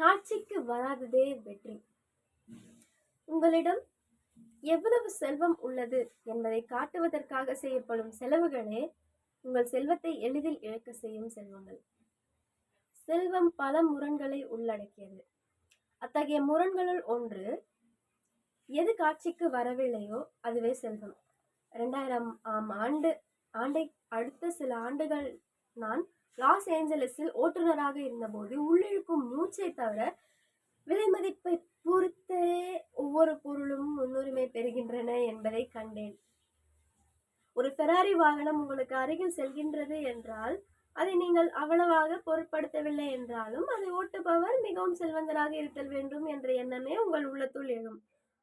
காட்சிக்கு வராததே வெற்றி. உங்களிடம் எவ்வளவு செல்வம் உள்ளது என்பதை காட்டுவதற்காக செய்யப்படும் செலவுகளே உங்கள் செல்வத்தை எளிதில் இழக்க செய்யும் செல்வங்கள். செல்வம் பல முரண்களை உள்ளடக்கியது. அத்தகைய முரண்களுள் ஒன்று எது காட்சிக்கு வரவில்லையோ அதுவே செல்வம். ரெண்டாயிரம் ஆம் ஆண்டு ஆண்டை அடுத்த சில ஆண்டுகள் நான் லாஸ் ஏஞ்சலஸில் ஓட்டுநராக இருந்தபோது உள்ளிழுக்கும் மூச்சை தவிர விலை மதிப்பை பொறுத்தே ஒவ்வொரு பொருளும் முன்னுரிமை பெறுகின்றன என்பதை கண்டேன். ஒரு ஃபெராரி வாகனம் உங்களுக்கு அருகில் செல்கின்றது என்றால் அதை நீங்கள் அவ்வளவாக பொருட்படுத்தவில்லை என்றாலும் அதை ஓட்டுபவர் மிகவும் செல்வந்தராக இருத்தல் வேண்டும் என்ற எண்ணமே உங்கள் உள்ளத்துள் எழும்.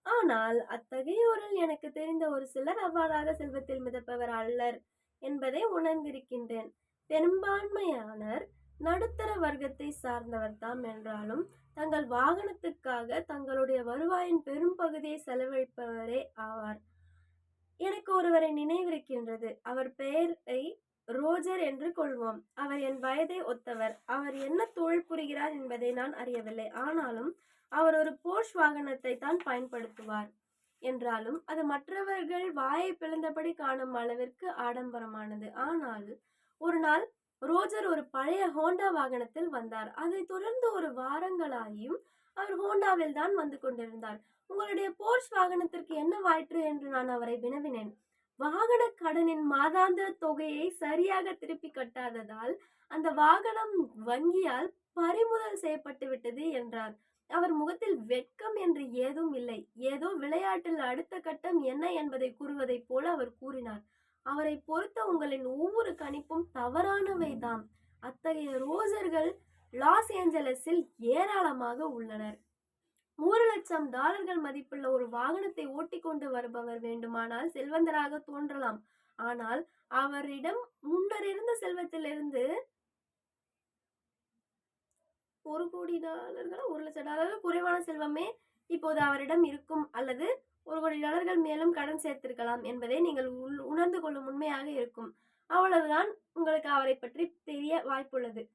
ஆனால் அத்தகையோரில் எனக்கு தெரிந்த ஒரு சிலர் அவ்வாறாக செல்வத்தில் மிதப்பவர் அல்லர் என்பதை உணர்ந்திருக்கின்றேன். பெரும்பான்மையானர் நடுத்தர வர்க்கத்தை சார்ந்தவர் தாம் என்றாலும் தங்கள் வாகனத்துக்காக தங்களுடைய வருவாயின் பெரும் பகுதியை செலவழிப்பவரே ஆவார். எனக்கு ஒருவரை நினைவிருக்கின்றது. அவர் பெயரை ரோஜர் என்று கொள்வோம். அவர் என் வயதை ஒத்தவர். அவர் என்ன தொழில் புரிகிறார் என்பதை நான் அறியவில்லை. ஆனாலும் அவர் ஒரு போர்ஷ் வாகனத்தை தான் பயன்படுத்துவார் என்றாலும் அது மற்றவர்கள் வாயை பிளந்தபடி காணும் அளவிற்கு ஆடம்பரமானது. ஆனால் ஒரு நாள் ரோஜர் ஒரு பழைய ஹோண்டா வாகனத்தில் வந்தார். அதை தொடர்ந்து ஒரு வாரங்களாயும் அவர் ஹோண்டாவில் தான் வந்து கொண்டிருந்தார். உங்களுடைய போர்ஷ் வாகனத்திற்கு என்ன வாயிற்று என்று நான் அவரை வினவினேன். வாகன கடனின் மாதாந்திர தொகையை சரியாக திருப்பி கட்டாததால் அந்த வாகனம் வங்கியால் பறிமுதல் செய்யப்பட்டு விட்டது என்றார். அவர் முகத்தில் வெட்கம் என்று ஏதும் இல்லை. ஏதோ விளையாட்டில் அடுத்த கட்டம் என்ன என்பதை கூறுவதைப் போல அவர் கூறினார். அவரை பொறுத்த உங்களின் ஒவ்வொரு கணிப்பும் தவறானவைதாம் அத்தகைய ரோசர்கள் லாஸ் ஏஞ்சலஸில் ஏராளமாக உள்ளனர். ஒரு லட்சம் டாலர்கள் மதிப்புள்ள ஒரு வாகனத்தை ஓட்டிக்கொண்டு வருபவர் வேண்டுமானால் செல்வந்தராக தோன்றலாம். ஆனால் அவரிடம் முன்னர் இருந்த செல்வத்திலிருந்து ஒரு கோடி டாலர்கள் ஒரு லட்சம் டாலர்கள் குறைவான செல்வமே இப்போது அவரிடம் இருக்கும். அல்லது ஒரு கோடி டாலர்கள் மேலும் கடன் சேர்த்திருக்கலாம் என்பதை நீங்கள் உள்- உணர்ந்து கொள்ளும் உண்மையாக இருக்கும். அவ்வளவுதான் உங்களுக்கு அவரை பற்றி தெரிய வாய்ப்புள்ளது.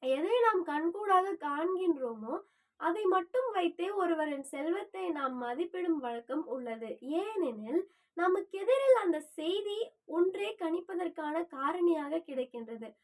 எதை நாம் கண்கூடாக காண்கின்றோமோ அதை மட்டும் வைத்தே ஒருவரின் செல்வத்தை நாம் மதிப்பிடும் வழக்கம் உள்ளது. ஏனெனில் நமக்கு எதிரில் அந்த செய்தி ஒன்றே கணிப்பதற்கான காரணியாக கிடைக்கின்றது.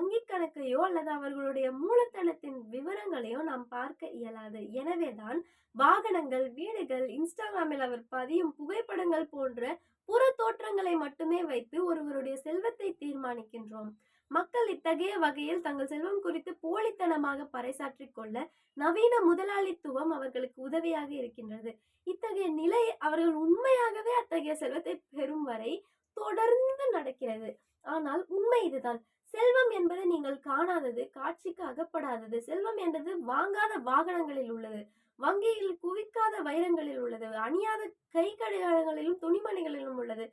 வங்கிக் வங்கி கணக்கையோ அல்லது அவர்களுடைய மூலதனத்தின் விவரங்களையோ நாம் பார்க்க இயலாது. எனவேதான் வாகனங்கள் வீடுகள் இன்ஸ்டாகிராமில் அவர் பதியும் புகைப்படங்கள் போன்ற புற தோற்றங்களை மட்டுமே வைத்து ஒருவருடைய செல்வத்தை தீர்மானிக்கின்றோம். மக்கள் இத்தகைய வகையில் தங்கள் செல்வம் குறித்து போலித்தனமாக பறைசாற்றிக் கொள்ள நவீன முதலாளித்துவம் அவர்களுக்கு உதவியாக இருக்கின்றது. இத்தகைய நிலை அவர்கள் உண்மையாகவே அத்தகைய செல்வத்தை பெறும் வரை தொடர்ந்து நடக்கிறது. ஆனால் உண்மை இதுதான். செல்வம் என்பது நீங்கள் காணாதது காட்சிக்கு அகப்படாதது. செல்வம் என்பது வாங்காத வாகனங்களில் உள்ளது. வங்கியில் குவிக்காத வைரங்களில் உள்ளது. அணியாத கை கடிகாரங்களிலும் துணிமணிகளிலும் உள்ளது.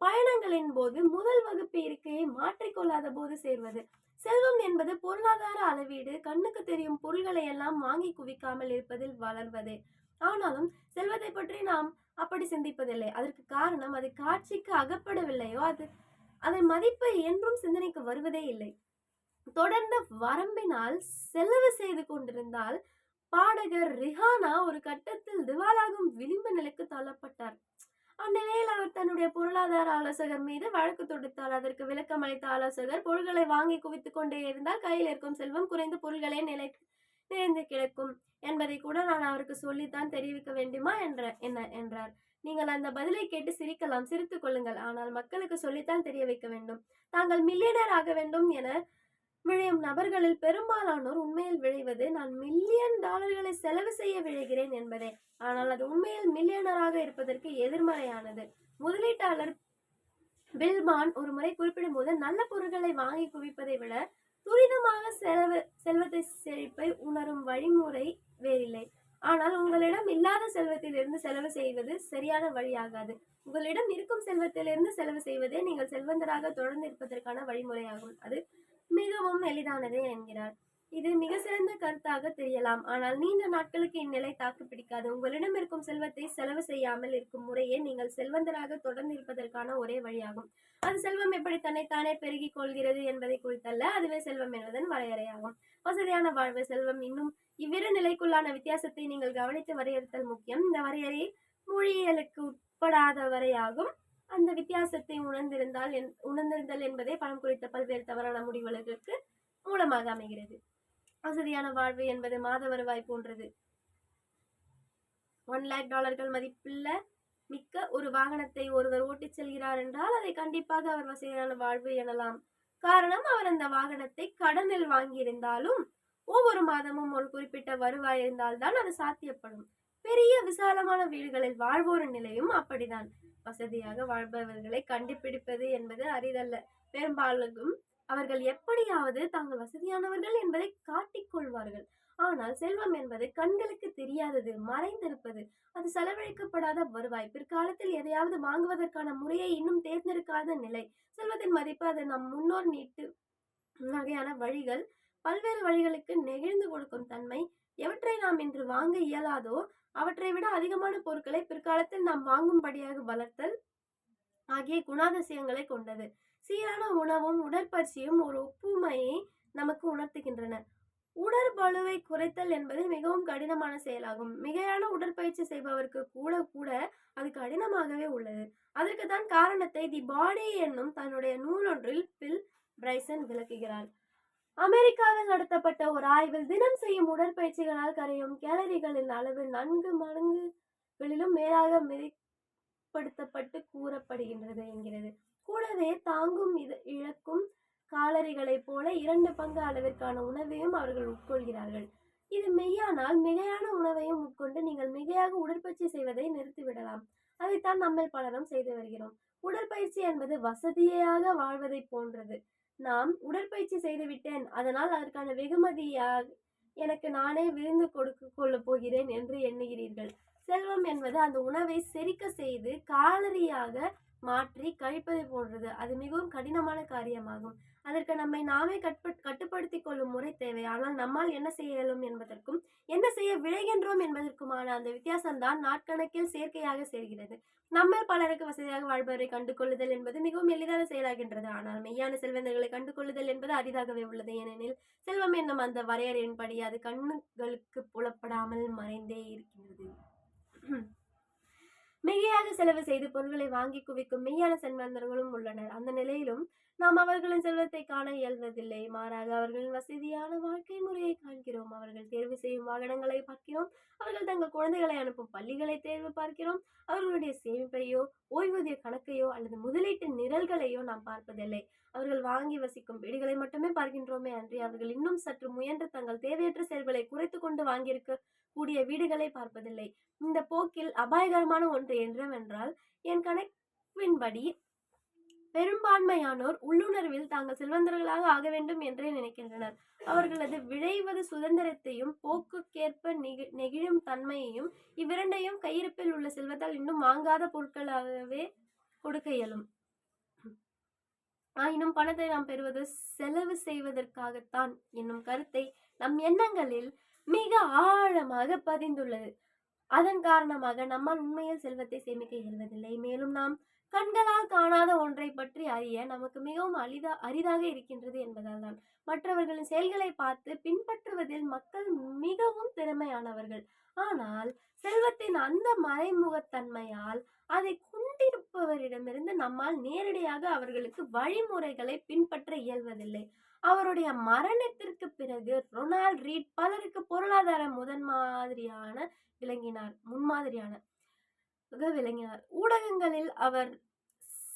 பயணங்களின் போது முதல் வகுப்பு இருக்கையை மாற்றிக்கொள்ளாத போது சேர்வது. செல்வம் என்பது பொருளாதார அளவீடு கண்ணுக்கு தெரியும் பொருள்களை எல்லாம் வாங்கி குவிக்காமல் இருப்பதில் வளர்வதே. ஆனாலும் செல்வத்தை பற்றி நாம் அப்படி சிந்திப்பதில்லை. அதற்கு காரணம் அது காட்சிக்கு அகப்படவில்லையோ அது அதன் மதிப்பு என்றும் சிந்தனைக்கு வருவதே இல்லை. தொடர்ந்த வரம்பினால் செலவு செய்து கொண்டிருந்தால் பாடகர் ரிஹானா ஒரு கட்டத்தில் திவாலாகும் விளிம்பு நிலைக்கு தள்ளப்பட்டார். அந்நிலையில் அவர் தன்னுடைய பொருளாதார ஆலோசகர் மீது வழக்கு தொடுத்தார். அதற்கு விளக்கம் அளித்த ஆலோசகர் பொருள்களை வாங்கி குவித்துக் கொண்டே இருந்தால் கையில் இருக்கும் செல்வம் குறைந்த பொருள்களே நிலை நிறைந்து கிடக்கும். என்பதை கூட நான் அவருக்கு சொல்லித்தான் தெரிவிக்க வேண்டுமா என்ற என்ன என்றார். நீங்கள் அந்த பதிலை கேட்டு சிரிக்கலாம் சிரித்துக் கொள்ளுங்கள். ஆனால் மக்களுக்கு சொல்லித்தான் தெரிய வைக்க வேண்டும். தாங்கள் மில்லியனர் ஆக வேண்டும் என விழையும் நபர்களில் பெரும்பாலானோர் உண்மையில் விழைவது நான் மில்லியன் டாலர்களை செலவு செய்ய விழைகிறேன் என்பதே. ஆனால் அது உண்மையில் மில்லியனராக இருப்பதற்கு எதிர்மறையானது. முதலீட்டாளர் பில்மான் ஒரு முறை குறிப்பிடும் போது நல்ல பொருட்களை வாங்கி குவிப்பதை விட துரிதமாக செலவு செல்வத்தை செழிப்பை உணரும் வழிமுறை வேறில்லை. ஆனால் உங்களிடம் இல்லாத செல்வத்திலிருந்து செலவு செய்வது சரியான வழியாகாது. உங்களிடம் இருக்கும் செல்வத்திலிருந்து செலவு செய்வதே நீங்கள் செல்வந்தராக தொடர்ந்து இருப்பதற்கான வழிமுறையாகும். அது மிகவும் எளிதானதே என்கிறார். இது மிக சிறந்த கருத்தாக தெரியலாம். ஆனால் நீண்ட நாட்களுக்கு இந்நிலை தாக்கு பிடிக்காது. உங்களிடம் இருக்கும் செல்வத்தை செலவு செய்யாமல் இருக்கும் முறையே நீங்கள் செல்வந்தராக தொடர்ந்து இருப்பதற்கான ஒரே வழியாகும். அது செல்வம் எப்படி தன்னைத்தானே பெருகிக் கொள்கிறது என்பதை குறித்தல்ல அதுவே செல்வம் என்பதன் வரையறையாகும். வசதியான வாழ்வு செல்வம் இன்னும் இவ்விரு நிலைக்குள்ளான வித்தியாசத்தை நீங்கள் கவனித்து வரையறுத்தல் முக்கியம். இந்த வரையறை மொழியியலுக்கு உட்படாத வரையாகும் அந்த வித்தியாசத்தை உணர்ந்திருந்தால் என்- உணர்ந்திருந்தல் என்பதே பணம் குறித்த பல்வேறு தவறான முடிவுகளுக்கு மூலமாக அமைகிறது. வசதியான வாழ்வு என்பது மாத வருவாய் போன்றது. ஒன் லேக் டாலர்கள் மதிப்புள்ள மிக்க ஒரு வாகனத்தை ஒருவர் ஓட்டிச் செல்கிறார் என்றால் அதை கண்டிப்பாக அவர் வசதியான வாழ்வு எனலாம். காரணம் அவர் அந்த வாகனத்தை கடனில் வாங்கியிருந்தாலும் ஒவ்வொரு மாதமும் ஒரு குறிப்பிட்ட வருவாய் இருந்தால்தான் அது சாத்தியப்படும். பெரிய விசாலமான வீடுகளில் வாழ்வோரின் நிலையும் அப்படிதான். வசதியாக வாழ்பவர்களை கண்டுபிடிப்பது என்பது அரிதல்ல. பெரும்பாலும் அவர்கள் எப்படியாவது தாங்கள் வசதியானவர்கள் என்பதை காட்டிக் கொள்வார்கள். ஆனால் செல்வம் என்பது கண்களுக்கு தெரியாதது மறைந்திருப்பது. அது செலவழிக்கப்படாத வருவாய் பிற்காலத்தில் எதையாவது வாங்குவதற்கான முறையை இன்னும் தேர்ந்தெடுக்காத நிலை. செல்வத்தின் மதிப்பு அது நம் முன்னோர் நீட்டு வகையான வழிகள் பல்வேறு வழிகளுக்கு நெகிழ்ந்து கொடுக்கும் தன்மை. எவற்றை நாம் இன்று வாங்க இயலாதோ அவற்றை விட அதிகமான பொருட்களை பிற்காலத்தில் நாம் வாங்கும்படியாக வளர்த்தல் ஆகிய குணாதிசயங்களை கொண்டது. சீரான உணவும் உடற்பயிற்சியும் ஒரு ஒப்புமையை நமக்கு உணர்த்துகின்றன. உடற்பளுவை குறைத்தல் என்பது மிகவும் கடினமான செயலாகும். மிகையான உடற்பயிற்சி செய்பவருக்கு கூட கூட அது கடினமாகவே உள்ளது. அதற்கு தான் காரணத்தை தி பாடி என்னும் தன்னுடைய நூலொன்றில் பில் பிரைசன் விளக்குகிறார். அமெரிக்காவில் நடத்தப்பட்ட ஒரு ஆய்வில் தினம் செய்யும் உடற்பயிற்சிகளால் கரையும் கேலரிகளின் அளவு நான்கு மடங்குகளிலும் மேலாக மிதிப்படுத்தப்பட்டு கூறப்படுகின்றது என்கிறது. கூடவே தாங்கும் இது இழக்கும் காலரிகளைப் போல இரண்டு பங்கு அளவிற்கான உணவையும் அவர்கள் உட்கொள்கிறார்கள். இது மெய்யானால் மிகையான உணவையும் உட்கொண்டு நீங்கள் மிகையாக உடற்பயிற்சி செய்வதை நிறுத்திவிடலாம். அதைத்தான் நம்மில் பலரும் செய்து வருகிறோம். உடற்பயிற்சி என்பது வசதியாக வாழ்வதைப் போன்றது. நாம் உடற்பயிற்சி செய்துவிட்டேன் அதனால் அதற்கான வெகுமதியாக எனக்கு நானே விருந்து கொடுக்க கொள்ளப் போகிறேன் என்று எண்ணுகிறீர்கள். செல்வம் என்பது அந்த உணவை செரிக்க செய்து காலரியாக மாற்றி கழிப்பதை போன்றது. அது மிகவும் கடினமான காரியமாகும். அதற்கு நம்மை நாமே கட்ப கட்டுப்படுத்திக் கொள்ளும் முறை தேவை. ஆனால் நம்மால் என்ன செய்ய இயலும் என்பதற்கும் என்ன செய்ய விளைகின்றோம் என்பதற்குமான அந்த வித்தியாசம்தான் நாட்கணக்கில் செயற்கையாக சேர்கிறது. நம்ம பலருக்கு வசதியாக வாழ்பவரை கண்டு கொள்ளுதல் என்பது மிகவும் எளிதான செயலாகின்றது. ஆனால் மெய்யான செல்வந்தர்களை கண்டு கொள்ளுதல் என்பது அரிதாகவே உள்ளது. ஏனெனில் செல்வம் என்னும் அந்த வரையறையின்படி அது கண்ணுகளுக்கு புலப்படாமல் மறைந்தே இருக்கின்றது. மிகையாக செலவு செய்து பொருட்களை வாங்கி குவிக்கும் மெய்யான செல்வந்தர்களும் உள்ளனர். அந்த நிலையிலும் நாம் அவர்களின் செல்வத்தை காண இயல்வதில்லை. மாறாக அவர்களின் வசதியான வாழ்க்கை முறையை காண்கிறோம். அவர்கள் தேர்வு செய்யும் வாகனங்களை பார்க்கிறோம். அவர்கள் தங்கள் குழந்தைகளை அனுப்பும் பள்ளிகளை தேர்வு பார்க்கிறோம். அவர்களுடைய சேமிப்பையோ ஓய்வூதிய கணக்கையோ அல்லது முதலீட்டு நிரல்களையோ நாம் பார்ப்பதில்லை. அவர்கள் வாங்கி வசிக்கும் வீடுகளை மட்டுமே பார்க்கின்றோமே அன்றி அவர்கள் இன்னும் சற்று முயன்று தங்கள் தேவையற்ற செயல்களை குறைத்து கொண்டு வாங்கியிருக்க கூடிய வீடுகளை பார்ப்பதில்லை. இந்த போக்கில் அபாயகரமான ஒன்று என்னவென்றால் என் கணக்கின்படி பெரும்பான்மையானோர் உள்ளுணர்வில் தாங்கள் செல்வந்தர்களாக ஆக வேண்டும் என்றே நினைக்கின்றனர். அவர்களது விழைவது சுதந்திரத்தையும் போக்குக்கேற்ப நெகி நெகிழும் தன்மையையும் இவ்விரண்டையும் கையிருப்பில் உள்ள செல்வத்தால் இன்னும் வாங்காத பொருட்களாகவே கொடுக்க இயலும். ஆயினும் பணத்தை நாம் பெறுவது செலவு செய்வதற்காகத்தான் என்னும் கருத்தை நம் எண்ணங்களில் மிக ஆழமாக பதிந்துள்ளது. அதன் காரணமாக நம்மால் உண்மையில் செல்வத்தை சேமிக்க இயல்வதில்லை மேலும் நாம் கண்களால் காணாத ஒன்றை பற்றி அறிய நமக்கு மிகவும் அரிதா அரிதாக இருக்கின்றது என்பதால் தான் மற்றவர்களின் செயல்களை பார்த்து பின்பற்றுவதில் மக்கள் மிகவும் திறமையானவர்கள். ஆனால் செல்வத்தின் அந்த மறைமுகத்தன்மையால் அதை கொண்டிருப்பவரிடமிருந்து நம்மால் நேரடியாக அவர்களுக்கு வழிமுறைகளை பின்பற்ற இயல்வதில்லை. அவருடைய மரணத்திற்கு பிறகு ரொனால்ட் ரீட் பலருக்கு பொருளாதார முதன் மாதிரியான விளங்கினார் முன்மாதிரியான. விளங்கினார். ஊடகங்களில் அவர்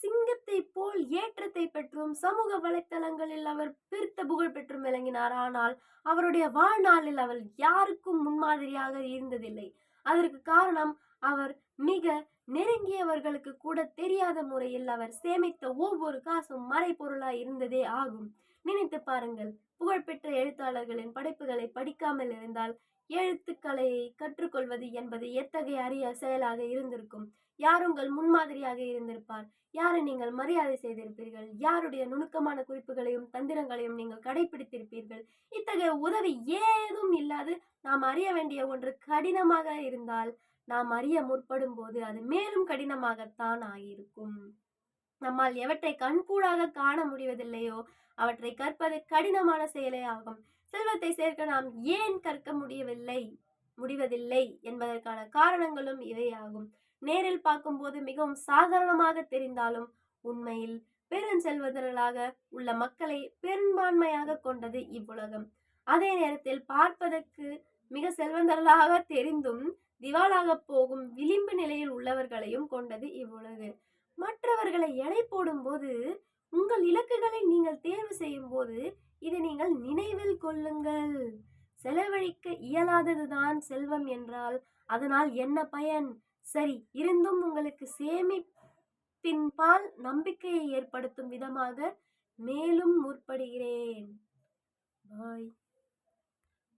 சிங்கத்தை போல் ஏற்றத்தை பெற்றும் சமூக வலைத்தளங்களில் அவர் பெருத்த புகழ் பெற்றும் விளங்கினார். ஆனால் அவருடைய வாழ்நாளில் அவர் யாருக்கும் முன்மாதிரியாக இருந்ததில்லை. அதற்கு காரணம் அவர் மிக நெருங்கியவர்களுக்கு கூட தெரியாத முறையில் அவர் சேமித்த ஒவ்வொரு காசும் மறைபொருளாய் இருந்ததே ஆகும். நினைத்து பாருங்கள் புகழ்பெற்ற எழுத்தாளர்களின் படைப்புகளை படிக்காமல் இருந்தால் எழுத்துக்களை கற்றுக்கொள்வது என்பது எத்தகைய அரிய செயலாக இருந்திருக்கும்? யார் உங்கள் முன்மாதிரியாக இருந்திருப்பார்? யாரை நீங்கள் மரியாதை செய்திருப்பீர்கள்? யாருடைய நுணுக்கமான குறிப்புகளையும் தந்திரங்களையும் நீங்கள் கடைபிடித்திருப்பீர்கள் இத்தகைய உதவி ஏதும் இல்லாது நாம் அறிய வேண்டிய ஒன்று கடினமாக இருந்தால் நாம் அறிய முற்படும் போது அது மேலும் கடினமாகத்தான் ஆகியிருக்கும். நம்மால் எவற்றை கண்கூடாக காண முடிவதில்லையோ அவற்றை கற்பது கடினமான செயலே ஆகும். செல்வத்தை சேர்க்க நாம் ஏன் கற்க முடியவில்லை? முடிவதில்லை என்பதற்கான காரணங்களும் இவையாகும். நேரில் பார்க்கும்போது மிகவும் சாதாரணமாக தெரிந்தாலும் உண்மையில் பெருஞ்செல்வதர்களாக உள்ள மக்களை பெரும்பான்மையாக கொண்டது இவ்வுலகம். அதே நேரத்தில் பார்ப்பதற்கு மிக செல்வந்தர்களாக தெரிந்தும் திவாலாக போகும் விளிம்பு நிலையில் உள்ளவர்களையும் கொண்டது இவ்வுலகு. மற்றவர்களை எடை போடும்போது உங்கள் இலக்குகளை நீங்கள் தேர்வு செய்யும் போது இதை நீங்கள் நினைவில் கொள்ளுங்கள். செலவழிக்க இயலாததுதான் செல்வம் என்றால் அதனால் என்ன பயன்? சரி இருந்தும் உங்களுக்கு சேமிப்பின்பால் நம்பிக்கையை ஏற்படுத்தும் விதமாக மேலும் முற்படுகிறேன். பாய்.